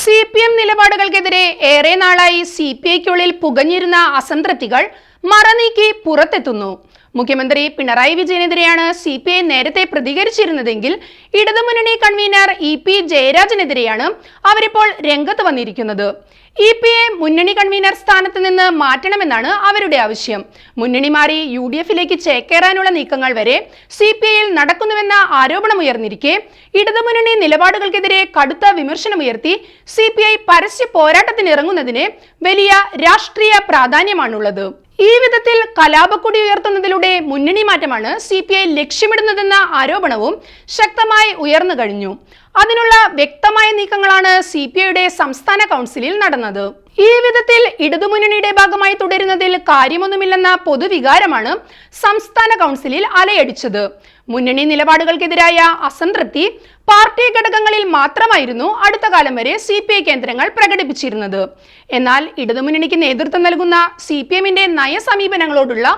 C P M നിലപാടുകൾക്കെതിരെ ഏറെ നാളായി C P ഐക്കുള്ളിൽ പുകഞ്ഞിരുന്ന അസംതൃപ്തികൾ മറനീക്കി പുറത്തെത്തുന്നു. മുഖ്യമന്ത്രി പിണറായി വിജയനെതിരെയാണ് സി പി ഐ നേരത്തെ പ്രതികരിച്ചിരുന്നതെങ്കിൽ ഇടതുമുന്നണി കൺവീനർ ഇ പി ജയരാജനെതിരെയാണ് അവരിപ്പോൾ രംഗത്ത് വന്നിരിക്കുന്നത്. ഇ പി എ മുന്നണി കൺവീനർ സ്ഥാനത്ത് നിന്ന് മാറ്റണമെന്നാണ് അവരുടെ ആവശ്യം. മുന്നണി മാറി യു ഡി എഫിലേക്ക് ചേക്കേറാനുള്ള നീക്കങ്ങൾ വരെ സി പി ഐയിൽ നടക്കുന്നുവെന്ന ആരോപണമുയർന്നിരിക്കെ ഇടതുമുന്നണി നിലപാടുകൾക്കെതിരെ കടുത്ത വിമർശനമുയർത്തി സി പി ഐ പരസ്യ പോരാട്ടത്തിനിറങ്ങുന്നതിന് വലിയ രാഷ്ട്രീയ പ്രാധാന്യമാണുള്ളത്. ഈ വിധത്തിൽ കലാപക്കൊടി ഉയർത്തുന്നതിലൂടെ മുന്നണി മാറ്റമാണ് സി പി ഐ ലക്ഷ്യമിടുന്നതെന്ന ആരോപണവും ശക്തമായി ഉയർന്നു കഴിഞ്ഞു. അതിനുള്ള വ്യക്തമായ നീക്കങ്ങളാണ് സി പി ഐയുടെ സംസ്ഥാന കൗൺസിലിൽ നടന്നത്. ഈ വിധത്തിൽ ഇടതുമുന്നണിയുടെ ഭാഗമായി തുടരുന്നതിൽ കാര്യമൊന്നുമില്ലെന്ന പൊതുവികാരമാണ് സംസ്ഥാന കൗൺസിലിൽ അലയടിച്ചത്. മുന്നണി നിലപാടുകൾക്കെതിരായ അസംതൃപ്തി പാർട്ടി ഘടകങ്ങളിൽ മാത്രമായിരുന്നു അടുത്ത കാലം വരെ സി പി ഐ കേന്ദ്രങ്ങൾ പ്രകടിപ്പിച്ചിരുന്നത്. എന്നാൽ ഇടതുമുന്നണിക്ക് നേതൃത്വം നൽകുന്ന സി പി എമ്മിന്റെ നയസമീപനങ്ങളോടുള്ള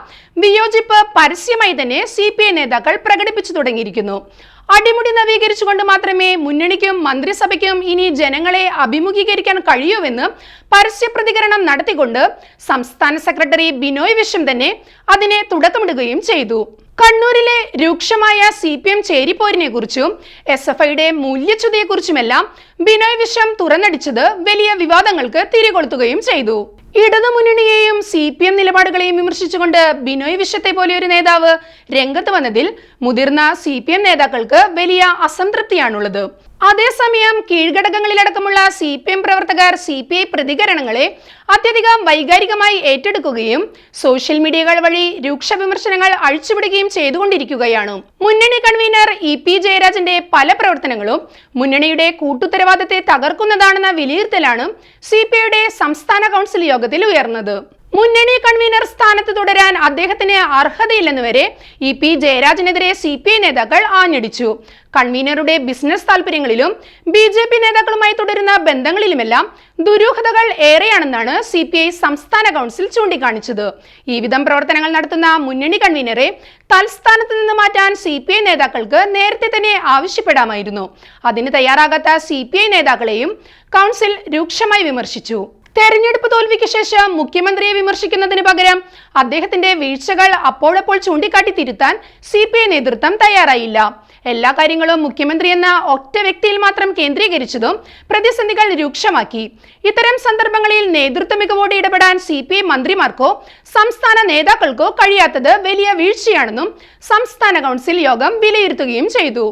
വിയോജിപ്പ് പരസ്യമായി തന്നെ സി പി ഐ നേതാക്കൾ പ്രകടിപ്പിച്ചു തുടങ്ങിയിരിക്കുന്നു. അടിമുടി നവീകരിച്ചുകൊണ്ട് മാത്രമേ മുന്നണിക്കും മന്ത്രിസഭയ്ക്കും ഇനി ജനങ്ങളെ അഭിമുഖീകരിക്കാൻ കഴിയൂവെന്ന് പരസ്യ പ്രതികരണം നടത്തിക്കൊണ്ട് സംസ്ഥാന സെക്രട്ടറി ബിനോയ് വിശ്വം തന്നെ അതിനെ തുടക്കമിടുകയും ചെയ്തു. കണ്ണൂരിലെ രൂക്ഷമായ സി പി എം ചേരിപ്പോരിനെ കുറിച്ചും എസ് എഫ് ഐയുടെ മൂല്യച്യുതിയെക്കുറിച്ചുമെല്ലാം ബിനോയ് വിശ്വം തുറന്നടിച്ചത് വലിയ വിവാദങ്ങൾക്ക് തിരികൊളുത്തുകയും ചെയ്തു. ഇടതുമുന്നണിയെയും സി പി എം നിലപാടുകളെയും വിമർശിച്ചുകൊണ്ട് ബിനോയ് വിശ്വത്തെ പോലെ ഒരു നേതാവ് രംഗത്ത് വന്നതിൽ മുതിർന്ന സി പി എം നേതാക്കൾക്ക് വലിയ അസംതൃപ്തിയാണുള്ളത്. അതേസമയം കീഴ്ഘടകങ്ങളിലടക്കമുള്ള സി പി എം പ്രവർത്തകർ സി പി ഐ പ്രതികരണങ്ങളെ അത്യധികം വൈകാരികമായി ഏറ്റെടുക്കുകയും സോഷ്യൽ മീഡിയകൾ വഴി രൂക്ഷ വിമർശനങ്ങൾ അഴിച്ചുവിടുകയും ചെയ്തുകൊണ്ടിരിക്കുകയാണ്. മുന്നണി കൺവീനർ ഇ പി ജയരാജന്റെ പല പ്രവർത്തനങ്ങളും മുന്നണിയുടെ കൂട്ടുത്തരവാദത്തെ തകർക്കുന്നതാണെന്ന വിലയിരുത്തലാണ് സി പി ഐയുടെ സംസ്ഥാന കൗൺസിൽ യോഗത്തിൽ ഉയർന്നത്. മുന്നണി കൺവീനർ സ്ഥാനത്ത് തുടരാൻ അദ്ദേഹത്തിന് അർഹതയില്ലെന്ന് വരെ ഇ പി ജയരാജനെതിരെ സി പി ഐ നേതാക്കൾ ആഞ്ഞടിച്ചു. കൺവീനറുടെ ബിസിനസ് താല്പര്യങ്ങളിലും ബി ജെ പി നേതാക്കളുമായി തുടരുന്ന ബന്ധങ്ങളിലുമെല്ലാം ദുരൂഹതകൾ ഏറെയാണെന്നാണ് സി പി ഐ സംസ്ഥാന കൗൺസിൽ ചൂണ്ടിക്കാണിച്ചത്. ഈ വിധം പ്രവർത്തനങ്ങൾ നടത്തുന്ന മുന്നണി കൺവീനറെ തൽസ്ഥാനത്ത് നിന്ന് മാറ്റാൻ സി പി ഐ നേതാക്കൾക്ക് നേരത്തെ തന്നെ ആവശ്യപ്പെടാമായിരുന്നു. അതിന് തയ്യാറാകാത്ത സി പി ഐ നേതാക്കളെയും കൗൺസിൽ രൂക്ഷമായി വിമർശിച്ചു. തെരഞ്ഞെടുപ്പ് തോൽവിക്ക് ശേഷം മുഖ്യമന്ത്രിയെ വിമർശിക്കുന്നതിന് പകരം അദ്ദേഹത്തിന്റെ വീഴ്ചകൾ അപ്പോഴപ്പോൾ ചൂണ്ടിക്കാട്ടി തിരുത്താൻ സി പി ഐ നേതൃത്വം തയ്യാറായില്ല. എല്ലാ കാര്യങ്ങളും മുഖ്യമന്ത്രി എന്ന ഒറ്റ വ്യക്തിയിൽ മാത്രം കേന്ദ്രീകരിച്ചതും പ്രതിസന്ധികൾ രൂക്ഷമാക്കി. ഇത്തരം സന്ദർഭങ്ങളിൽ നേതൃത്വ മികവോടെ ഇടപെടാൻ സി പി ഐ മന്ത്രിമാർക്കോ സംസ്ഥാന നേതാക്കൾക്കോ കഴിയാത്തത് വലിയ വീഴ്ചയാണെന്നും സംസ്ഥാന കൗൺസിൽ യോഗം വിലയിരുത്തുകയും ചെയ്തു.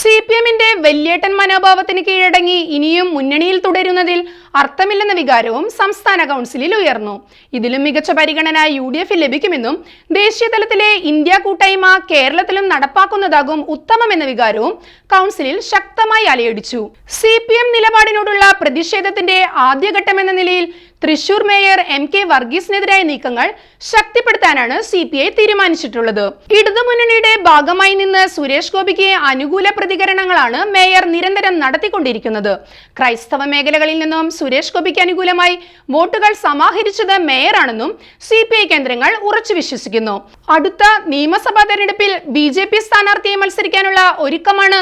സി പി എമ്മിന്റെ വല്യേട്ടൻ മനോഭാവത്തിന് കീഴടങ്ങി ഇനിയും മുന്നണിയിൽ തുടരുന്നതിൽ അർത്ഥമില്ലെന്ന വികാരവും സംസ്ഥാന കൗൺസിലിൽ ഉയർന്നു. ഇതിലും മികച്ച പരിഗണന യു ഡി എഫിൽ ലഭിക്കുമെന്നും ദേശീയ തലത്തിലെ ഇന്ത്യ കൂട്ടായ്മ കേരളത്തിലും നടപ്പാക്കുന്നതാകും ഉത്തമമെന്ന വികാരവും കൗൺസിലിൽ ശക്തമായി അലയടിച്ചു. സി പി എം നിലപാടിനോടുള്ള പ്രതിഷേധത്തിന്റെ ആദ്യഘട്ടമെന്ന നിലയിൽ തൃശൂർ മേയർ എം കെ വർഗീസിനെതിരായ നീക്കങ്ങൾ ശക്തിപ്പെടുത്താനാണ് സി പി ഐ തീരുമാനിച്ചിട്ടുള്ളത്. ഇടതുമുന്നണിയുടെ ഭാഗമായി നിന്ന് സുരേഷ് ഗോപിക്ക് അനുകൂല പ്രതികരണങ്ങളാണ് മേയർ നിരന്തരം നടത്തിക്കൊണ്ടിരിക്കുന്നത്. ക്രൈസ്തവ മേഖലകളിൽ നിന്നും സുരേഷ് ഗോപിക്ക് അനുകൂലമായി വോട്ടുകൾ സമാഹരിച്ചത് മേയറാണെന്നും സി പി ഐ കേന്ദ്രങ്ങൾ ഉറച്ചു വിശ്വസിക്കുന്നു. അടുത്ത നിയമസഭാ തെരഞ്ഞെടുപ്പിൽ ബി ജെ പി സ്ഥാനാർത്ഥിയെ മത്സരിക്കാനുള്ള ഒരുക്കമാണ്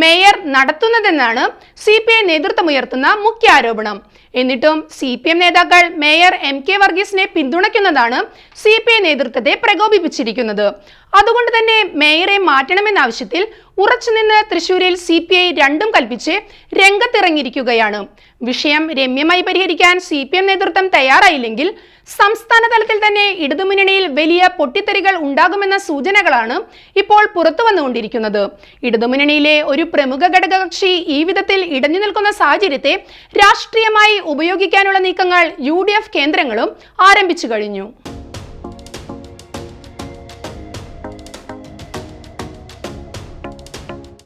മേയർ നടത്തുന്നതെന്നാണ് സി പി ഐ നേതൃത്വം ഉയർത്തുന്ന മുഖ്യ ആരോപണം. എന്നിട്ടും സി പി എം നേതാക്കൾ മേയർ എം കെ വർഗീസിനെ പിന്തുണയ്ക്കുന്നതാണ് സി പി ഐ നേതൃത്വത്തെ പ്രകോപിപ്പിച്ചിരിക്കുന്നത്. അതുകൊണ്ട് തന്നെ മേയറെ മാറ്റണമെന്ന ആവശ്യത്തിൽ ഉറച്ചുനിന്ന് തൃശൂരിൽ സി പി ഐ രണ്ടും കൽപ്പിച്ച് രംഗത്തിറങ്ങിയിരിക്കുകയാണ്. വിഷയം രമ്യമായി പരിഹരിക്കാൻ സി പി എം നേതൃത്വം തയ്യാറായില്ലെങ്കിൽ സംസ്ഥാന തലത്തിൽ തന്നെ ഇടതുമുന്നണിയിൽ വലിയ പൊട്ടിത്തെറികൾ ഉണ്ടാകുമെന്ന സൂചനകളാണ് ഇപ്പോൾ പുറത്തു വന്നുകൊണ്ടിരിക്കുന്നത്. ഇടതുമുന്നണിയിലെ ഒരു പ്രമുഖ ഘടകകക്ഷി ഈ വിധത്തിൽ ഇടഞ്ഞു നിൽക്കുന്ന സാഹചര്യത്തെ രാഷ്ട്രീയമായി ഉപയോഗിക്കാനുള്ള നീക്കങ്ങൾ യു കേന്ദ്രങ്ങളും ആരംഭിച്ചു കഴിഞ്ഞു.